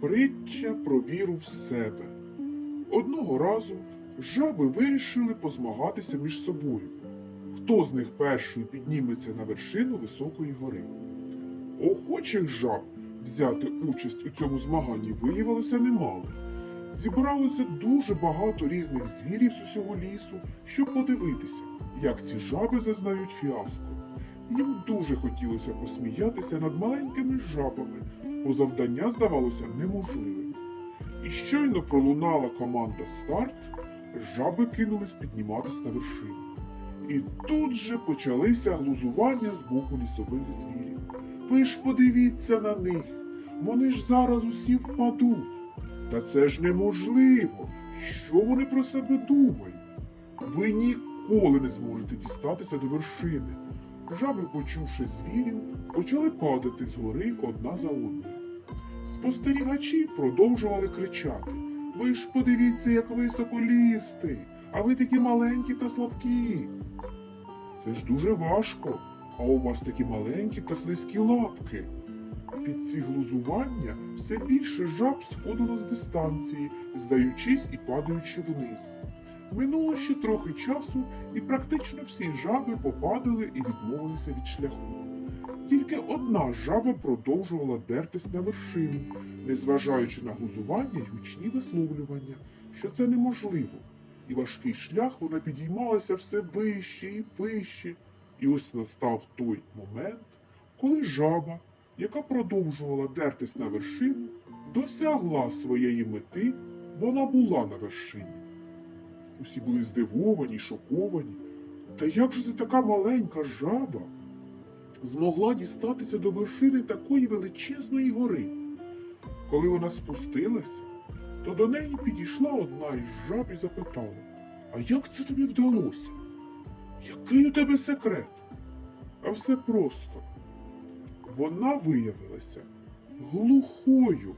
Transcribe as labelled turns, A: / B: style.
A: Притча про віру в себе. Одного разу жаби вирішили позмагатися між собою. Хто з них перший підніметься на вершину високої гори? Охочих жаб взяти участь у цьому змаганні виявилося немало. Зібралося дуже багато різних звірів з усього лісу, щоб подивитися, як ці жаби зазнають фіаско. Їм дуже хотілося посміятися над маленькими жабами, бо завдання здавалося неможливим. І щойно пролунала команда старт, жаби кинулись підніматись на вершину. І тут же почалися глузування з боку лісових звірів. Ви ж подивіться на них, вони ж зараз усі впадуть. Та це ж неможливо. Що вони про себе думають? Ви ніколи не зможете дістатися до вершини. Жаби, почувши звірів, почали падати з гори одна за одною. Спостерігачі продовжували кричати. Ви ж подивіться, як високо лізти, а ви такі маленькі та слабкі. Це ж дуже важко, а у вас такі маленькі та слизькі лапки. Під ці глузування все більше жаб сходило з дистанції, здаючись і падаючи вниз. Минуло ще трохи часу, і практично всі жаби попадали і відмовилися від шляху. Тільки одна жаба продовжувала дертись на вершину, незважаючи на глузування й гучні висловлювання, що це неможливо, і важкий шлях вона підіймалася все вище і вище. І ось настав той момент, коли жаба, яка продовжувала дертись на вершину, досягла своєї мети, вона була на вершині. Усі були здивовані, шоковані. Та як же це така маленька жаба змогла дістатися до вершини такої величезної гори? Коли вона спустилася, то до неї підійшла одна із жаб і запитала: А як це тобі вдалося? Який у тебе секрет? А все просто. Вона виявилася глухою.